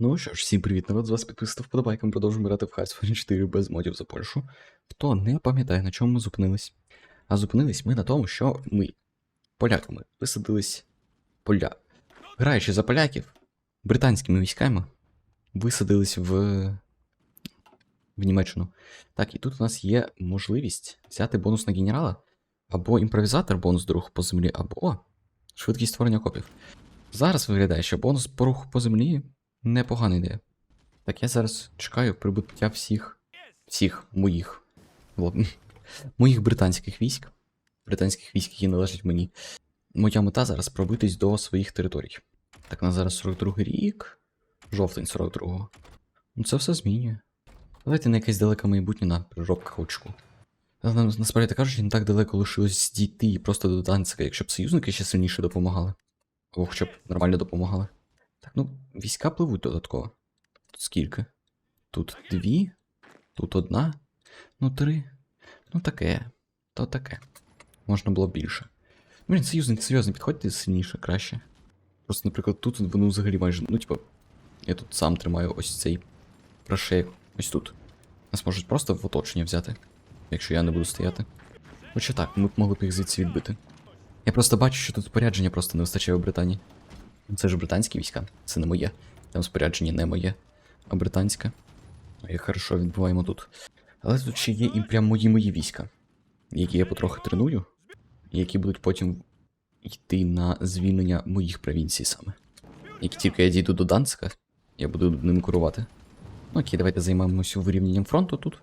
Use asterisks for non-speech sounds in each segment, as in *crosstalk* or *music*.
Ну що ж, всім привіт, народ, з вас підписав вподобайка, ми продовжуємо грати в Hearthstone 4 без модів за Польщу. Хто не пам'ятає, на чому ми зупинились? А зупинились ми на тому, що ми, поляками, висадились поля. Граючи за поляків, британськими військами, висадились в. в Німеччину. Так, і тут у нас є можливість взяти бонус на генерала, або імпровізатор бонус до руху по землі, або швидкість створення копів. Зараз виглядає, що бонус по руху по землі непогана ідея. Так, я зараз чекаю прибуття всіх. всіх моїх. ладно, *laughs* моїх британських військ. Британських військ, які належать мені. Моя мета зараз пробитись до своїх територій. Так, на зараз 42 рік. Жовтень 42-го. Ну це все змінює. Давайте на якесь далеке майбутнє на переробках очку. Нам, насправді кажучи, не так далеко лишилось дійти просто до Данцика, якщо б союзники ще сильніше допомагали. Або хоча б нормально допомагали. Так, ну, війська пливуть додатково. Тут скільки? Тут дві, тут одна, ну три. Ну таке, то таке. Можна було більше. Блін, союзники серйозно підходьте сильніше, краще. Просто, наприклад, тут вони взагалі майже. Ну, типа, я тут сам тримаю ось цей прошейк. Ось тут. Нас можуть просто в оточення взяти, якщо я не буду стояти. Хоча так, ми б могли б їх звідси відбити. Я просто бачу, що тут спорядження просто не вистачає у Британії. Це ж британські війська, це не моє. Там спорядження не моє, а британське. А як хорошо відбуваємо тут. Але тут ще є і прям мої мої війська, які я потрохи треную, і які будуть потім йти на звільнення моїх провінцій саме. Як тільки я дійду до Данцика, я буду ним керувати. Ну окей, давайте займемося вирівнянням фронту тут.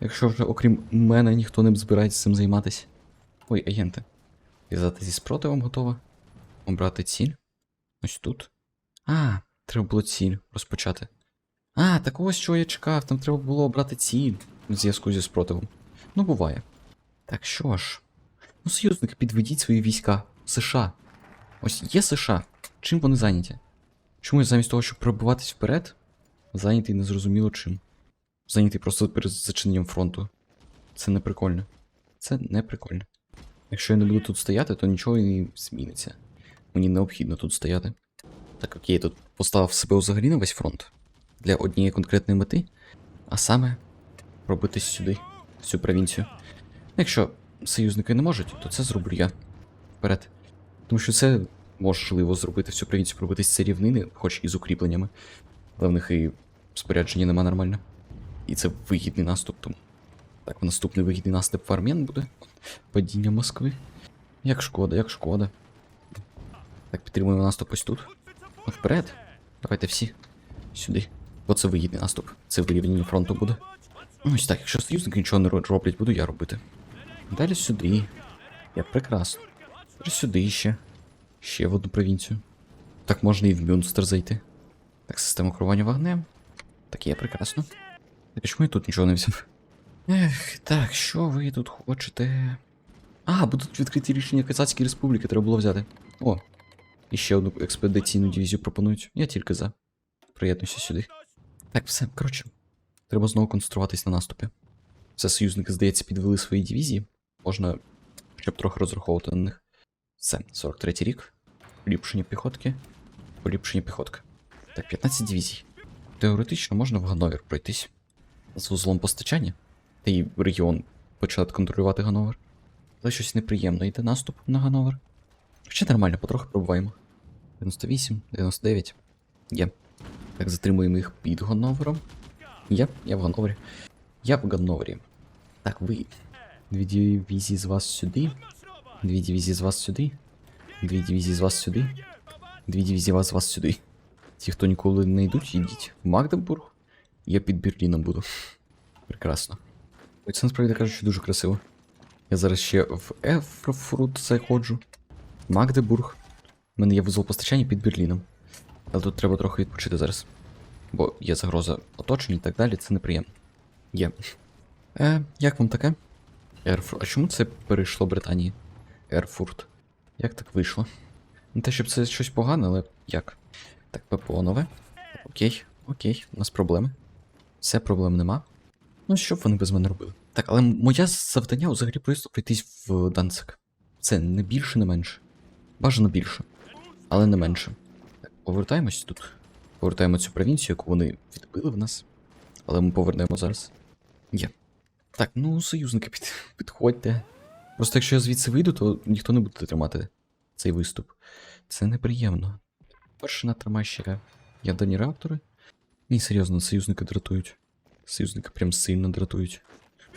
Якщо вже окрім мене ніхто не збирається цим займатися. Ой, агенти. В'язати зі спротивом готова. Обрати ціль. Ось тут. А, треба було ціль розпочати. А, так ось що я чекав, там треба було обрати ціль в зв'язку зі спротивом. Ну, буває. Так що ж. Ну, союзники, підведіть свої війська. США. Ось є США. Чим вони зайняті? Чому я замість того, щоб пробиватись вперед, зайнятий незрозуміло чим. Зайнятий просто перед зачиненням фронту. Це не прикольно. Це не прикольно. Якщо я не буду тут стояти, то нічого і не зміниться. Мені необхідно тут стояти. Так окей, я тут поставив себе взагалі на весь фронт для однієї конкретної мети, а саме пробитись сюди, в цю провінцію. Якщо союзники не можуть, то це зроблю я. Вперед. Тому що це можливо зробити всю провінцію, пробитись це рівнини, хоч і з укріпленнями. Але в них і спорядження нема нормально. І це вигідний наступ, тому. Так, наступний вигідний наступ в Армен буде. Падіння Москви. Як шкода, як шкода. Так, підтримуємо наступ ось тут. Ну, вперед. Давайте всі. Сюди. Бо це вигідний наступ. Це вирівняння фронту буде. Ну, ось так, якщо союзники нічого не роблять, буду я робити. Далі сюди. Я прекрасно. Тепер сюди ще. Ще в одну провінцію. Так можна і в Мюнстер зайти. Так, система керування вогнем. Так, є прекрасно. А чому я тут нічого не взяв? Ех, так, що ви тут хочете? А, будуть відкриті рішення Казацької республіки, треба було взяти. О, і ще одну експедиційну дивізію пропонують. Я тільки за. Приєднуйся сюди. Так, все, коротше. Треба знову концентруватись на наступі. Все союзники, здається, підвели свої дивізії. Можна хоча б трохи розраховувати на них. Все, 43 й рік. Поліпшення піхотки. Поліпшення піхотки. Так, 15 дивізій. Теоретично можна в Гановер пройтись. З вузлом постачання. Та й регіон почати контролювати Гановер. Але щось неприємно йде наступ на Гановер. Хоча нормально, потрохи пробуваємо. 98, 99. Є. Так, затримуємо їх під Ганновером. Є, я в Ганновері. Я в Ганновері. Так, ви. Дві дивізії з вас сюди. Дві дивізії з вас сюди. Дві дивізії з вас сюди. Дві дивізії з вас сюди. Ті, хто ніколи не йдуть, йдіть в Магдебург. Я під Берліном буду. Прекрасно. Ой, Це насправді кажучи дуже красиво. Я зараз ще в Ефрофрут заходжу. Магдебург. У мене є вузол постачання під Берліном. Але тут треба трохи відпочити зараз. Бо є загроза оточення і так далі, це неприємно. Є. Е, як вам таке? Ерфурт. А чому це перейшло Британії? Ерфурт. Як так вийшло? Не те, щоб це щось погане, але як? Так, ППО нове. Окей, окей, у нас проблеми. Все, проблем нема. Ну, що б вони без мене робили? Так, але моє завдання взагалі просто пройтись в Данцик. Це не більше, не менше. Бажано більше. Але не менше. Так, повертаємось тут. Повертаємо цю провінцію, яку вони відбили в нас. Але ми повернемо зараз. Є. Так, ну, союзники, під, підходьте. Просто якщо я звідси вийду, то ніхто не буде тримати цей виступ. Це неприємно. Перше натримай ще ядерні реактори. Ні, серйозно, союзники дратують. Союзники прям сильно дратують.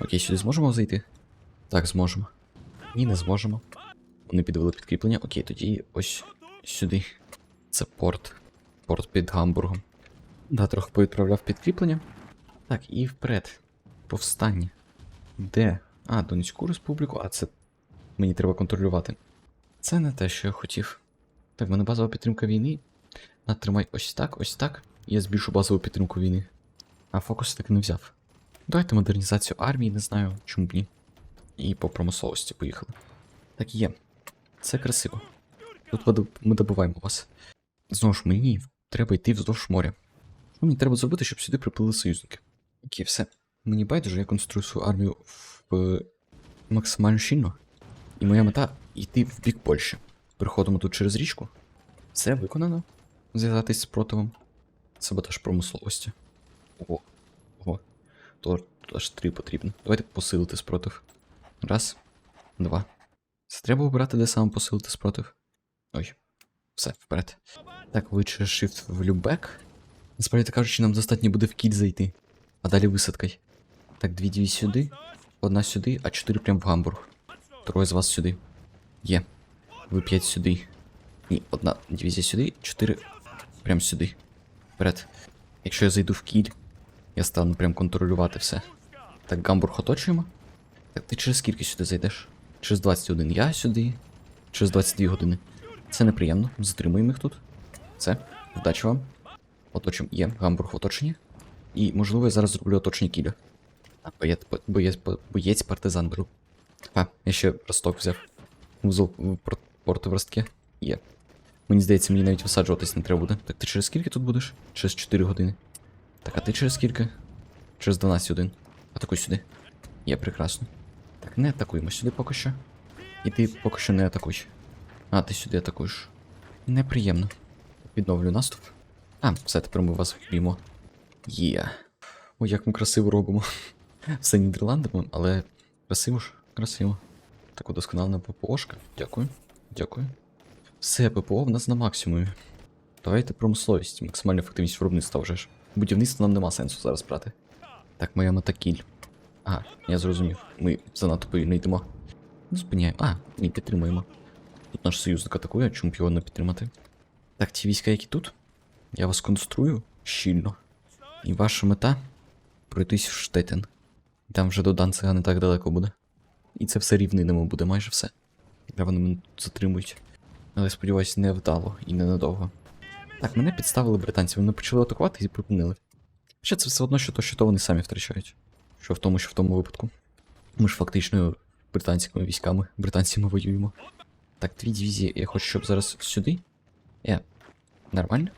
Окей, сюди зможемо зайти? Так, зможемо. Ні, не зможемо. Вони підвели підкріплення. Окей, тоді ось сюди. Це порт. Порт під Гамбургом. Да, трохи повідправляв підкріплення. Так, і вперед. Повстання. Де? А, Донецьку республіку, а це мені треба контролювати. Це не те, що я хотів. Так, в мене базова підтримка війни. Натримай ось так, ось так. І я збільшу базову підтримку війни. А фокус так не взяв. Давайте модернізацію армії, не знаю, чому б ні. І по промисловості поїхали. Так є. Це красиво. Тут ми доб- ми добиваємо вас. Знову ж мені треба йти вздовж моря. Що мені треба зробити, щоб сюди приплили союзники? Окей, все. Мені байдуже, я конструю свою армію в е, максимально щільно. І моя мета йти в бік Польщі. Переходимо тут через річку. Все виконано. Зв'язатись з противом. Саботаж промисловості. Ого. Ого. То аж три потрібно. Давайте посилити спротив. Раз, два. Це треба обирати, де саме посилити спротив. Ой. Все, вперед. Так, через Shift в Любек. Насправді кажучи, нам достатньо буде в кіль зайти. А далі висадкою. Так, дві дві сюди, одна сюди, а чотири прям в Гамбург. Троє з вас сюди. Є. Ви п'ять сюди. Ні, одна дивізія сюди, чотири прям сюди. Вперед. Якщо я зайду в кіль, я стану прям контролювати все. Так, Гамбург оточуємо. Так, ти через скільки сюди зайдеш? Через 21. Я сюди. Через 22 години. Це неприємно. Затримуємо їх тут. Це. Вдачі вам. Оточимо. Є. Гамбург в оточенні. І, можливо, я зараз зроблю оточення кіля. А, боєць, боєць, партизан беру. А, я ще Росток взяв. Вузол в пор- порту в Ростке. Є. Мені здається, мені навіть висаджуватись не треба буде. Так ти через скільки тут будеш? Через 4 години. Так, а ти через скільки? Через 12 годин. Атакуй сюди. Є, прекрасно. Так, не атакуємо сюди поки що. І ти поки що не атакуй. А, ти сюди атакуєш. Неприємно. Відновлю наступ. А, все, тепер ми вас вб'ємо. Є. Ой, як ми красиво робимо. *laughs* Все Нідерландами, але красиво ж, красиво. Так удосконалена ППОшка. Дякую. Дякую. Все, ППО в нас на максимумі. Давайте промисловість, максимальна ефективність виробництва вже ж. Будівництво нам нема сенсу зараз брати. Так, моя мета кіль. А, я зрозумів. Ми занадто повільно йдемо. Зупиняємо. А, ні, підтримуємо. Тут наш союзник атакує, чому б його не підтримати? Так, ті війська, які тут, я вас конструю щільно. І ваша мета пройтись в Штетен. Там вже до Данцига не так далеко буде. І це все рівнинами буде майже все. Де вони мене тут затримують. Але сподіваюсь, не вдало і ненадовго. Так, мене підставили британці, вони почали атакувати і припинили. Хоча це все одно, що то, що то вони самі втрачають. Що в тому, що в тому випадку. Ми ж фактично британськими військами, британцями воюємо. Так, дві дивізії, я хочу, щоб зараз сюди. Е, нормально.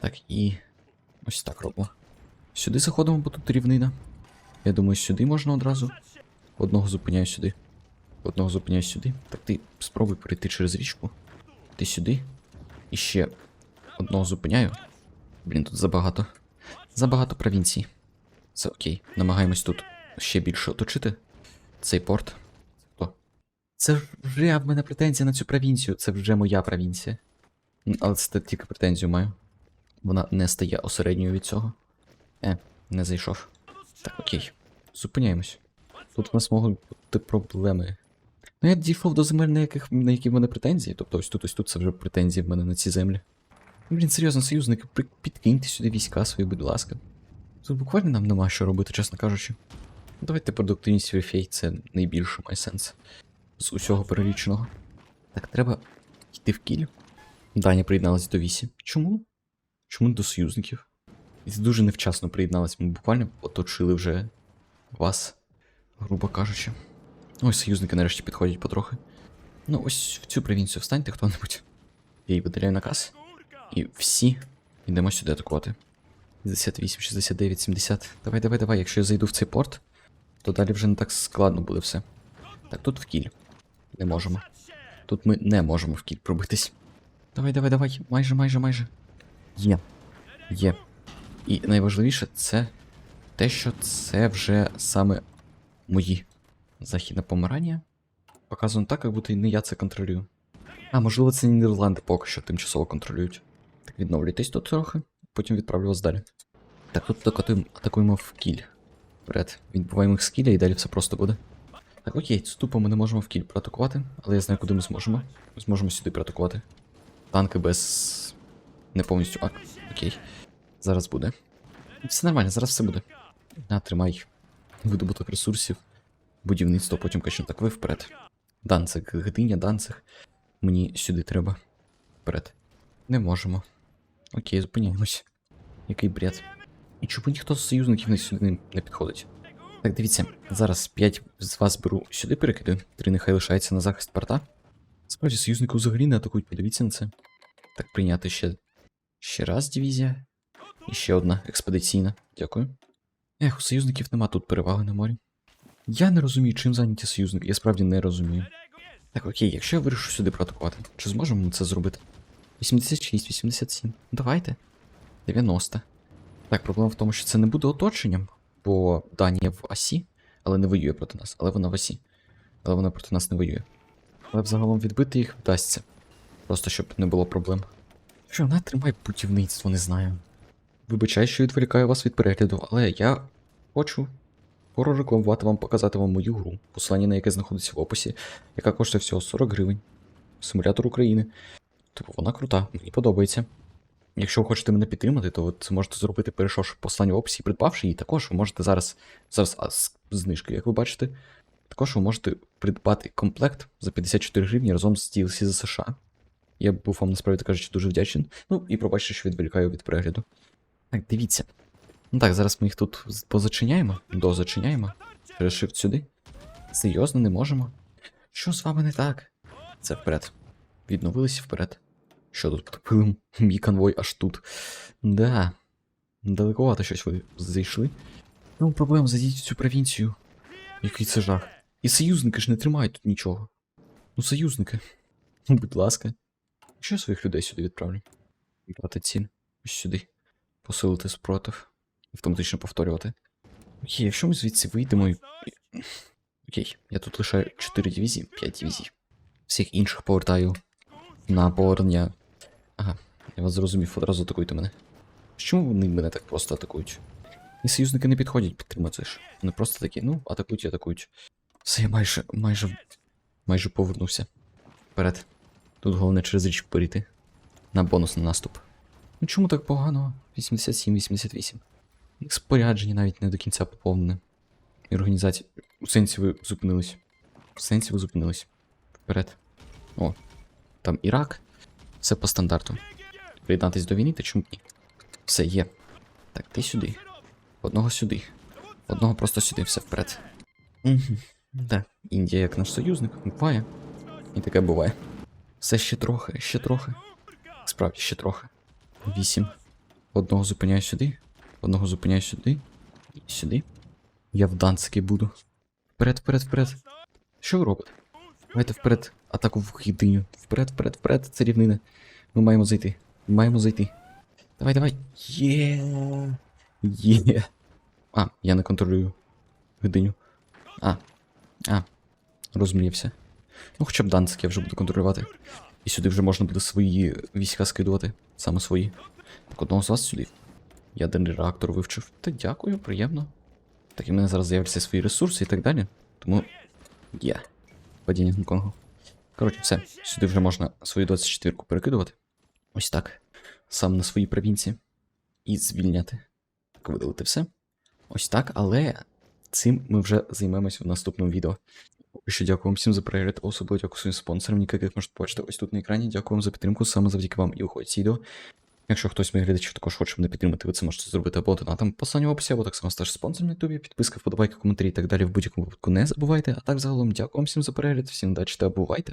Так, і. Ось так робимо. Сюди заходимо, бо тут рівнина. Я думаю, сюди можна одразу. Одного зупиняю сюди. Одного зупиняю сюди. Так ти спробуй перейти через річку. Ти сюди. І ще одного зупиняю. Блін, тут забагато. Забагато провінцій. Це окей. Намагаємось тут ще більше оточити. Цей порт. Хто? Це вже в мене претензія на цю провінцію. Це вже моя провінція. Але це тільки претензію маю. Вона не стає осередньою від цього. Е, не зайшов. Так, окей. Зупиняємось. Тут в нас можуть бути проблеми. Ну, я дійшов до земель, на, яких, на які в мене претензії. Тобто ось тут, ось тут це вже претензії в мене на ці землі. Блін, серйозно, союзники, підкиньте сюди війська свої, будь ласка. Тут буквально нам нема що робити, чесно кажучи. Давайте продуктивність Віфей, це найбільше має сенс. З усього переліченого. Так, треба йти в кіль. Даня приєдналась до вісі. Чому? Чому до союзників? І це дуже невчасно приєдналась. Ми буквально оточили вже вас, грубо кажучи. Ось союзники нарешті підходять потрохи. Ну, ось в цю провінцію встаньте хто-небудь. Я їй видаляю наказ. І всі йдемо сюди атакувати. 58, 69, 70. Давай, давай, давай. Якщо я зайду в цей порт, то далі вже не так складно буде все. Так, тут в кіль. Не можемо. Тут ми не можемо в кіль пробитись. Давай, давай, давай. Майже, майже, майже. Є. Є. І найважливіше це те, що це вже саме мої. Західне помирання. Показано так, як будто і не я це контролюю. А, можливо, це Нідерланди поки що тимчасово контролюють. Так відновлюйтесь тут трохи, потім відправлю вас далі. Так, тут атакуємо, атакуємо в кіль. Вперед. Відбуваємо їх з кіля і далі все просто буде. Так, окей, цю тупо ми не можемо в кіль проатакувати, але я знаю, куди ми зможемо. Ми зможемо сюди проатакувати. Танки без. не повністю. А, окей. Зараз буде. Все нормально, зараз все буде. На, тримай. Видобуток ресурсів, будівництво, потім качну так ви вперед. Данцик, Гдиня, Данцик. Мені сюди треба. Вперед. Не можемо. Окей, зупиняємось. Який бред. І чому ніхто з союзників не сюди не- підходить? Так, дивіться, зараз 5 з вас беру сюди перекидаю, 3 нехай лишається на захист порта. Справді, союзники взагалі не атакують, подивіться на це. Так, прийняти ще. Ще раз дивізія. І ще одна експедиційна. Дякую. Ех, у союзників нема тут переваги на морі. Я не розумію, чим зайняті союзники, я справді не розумію. Так, окей, якщо я вирішу сюди проатакувати, чи зможемо ми це зробити? 86, 87. Давайте. 90. Так, проблема в тому, що це не буде оточенням, бо Данія в Асі, але не воює проти нас. Але вона в Асі. Але вона проти нас не воює. Але взагалом відбити їх вдасться. Просто щоб не було проблем. Що, на тримай будівництво, не знаю. Вибачай, що відволікаю вас від перегляду, але я хочу прорекламувати вам, показати вам мою гру, посилання на яке знаходиться в описі, яка коштує всього 40 гривень. Симулятор України. Типу, вона крута, мені подобається. Якщо ви хочете мене підтримати, то ви це можете зробити, перейшовши послання в описі придбавши її. Також ви можете зараз, зараз а, знижки, як ви бачите. Також ви можете придбати комплект за 54 гривні разом з DLC за США. Я був вам насправді кажучи дуже вдячний. Ну і пробачте, що відволікаю від перегляду. Так, дивіться. Ну так, зараз ми їх тут позачиняємо, дозачиняємо. Через shift сюди. Серйозно, не можемо. Що з вами не так? Це вперед. Відновилися вперед. Що тут потопили? Мій конвой аж тут. Да. Далековато щось ви зайшли. Ну, проблем, зайдіть цю провінцію. Який це жах. І союзники ж не тримають тут нічого. Ну, союзники. Ну, Будь ласка. Що я своїх людей сюди відправлю? Брати ціль. Ось сюди. Посилити спротив. Автоматично повторювати. Окей, якщо ми звідси вийдемо і. Окей, я тут лишаю 4 дивізії, 5 дивізій. Всіх інших повертаю на повернення. Ага, я вас зрозумів, одразу атакуйте мене. Чому вони мене так просто атакують? І союзники не підходять підтримати ж. Вони просто такі, ну, атакують і атакують. Все, я майже, майже, майже повернувся. Вперед. Тут головне через річку перейти. На бонусний наступ. Ну чому так погано? 87-88. Їх спорядження навіть не до кінця поповнене. І організація. У сенсі ви зупинились. У сенсі ви зупинились. Вперед. О, там Ірак. Все по стандарту. Приєднатись до війни, та чому ні? Все є. Так, ти сюди. Одного сюди. Одного просто сюди, все вперед. Да. Індія як наш союзник, буває. І таке буває. Все ще трохи, ще трохи. Справді, ще трохи. Вісім. Одного зупиняю сюди. Одного зупиняю сюди. І сюди. Я в Данцикі буду. Вперед, вперед, вперед. Що ви робите? Давайте вперед. Атаку в гідиню. Вперед, вперед, вперед. Це рівнина. Ми маємо зайти. Ми маємо зайти. Давай, давай. Є. Є. А, я не контролюю гидиню. А. А. Розмріявся. Ну, хоча б Данцик я вже буду контролювати. І сюди вже можна буде свої війська скидувати. Саме свої. Так одного з вас сюди. Ядерний реактор вивчив. Та дякую, приємно. Так і в мене зараз з'являться свої ресурси і так далі. Тому. Є. Падіння Гонконгу. Коротше, все. Сюди вже можна свою 24-ку перекидувати. Ось так. Сам на своїй провінції. І звільняти. Так, видалити все. Ось так, але цим ми вже займемось в наступному відео. Ще дякую вам всім за перегляд, особливо дякую своїм спонсорам, ніяких можете побачити ось тут на екрані. Дякую вам за підтримку, саме завдяки вам і уходять відео. Якщо хтось моїх глядачів також хоче мене підтримати, ви це можете зробити або донатом по в описі, або так само стати спонсором на ютубі, підписка, вподобайка, коментарі і так далі в будь-якому випадку не забувайте. А так загалом дякую вам всім за перегляд, всім удачі та бувайте!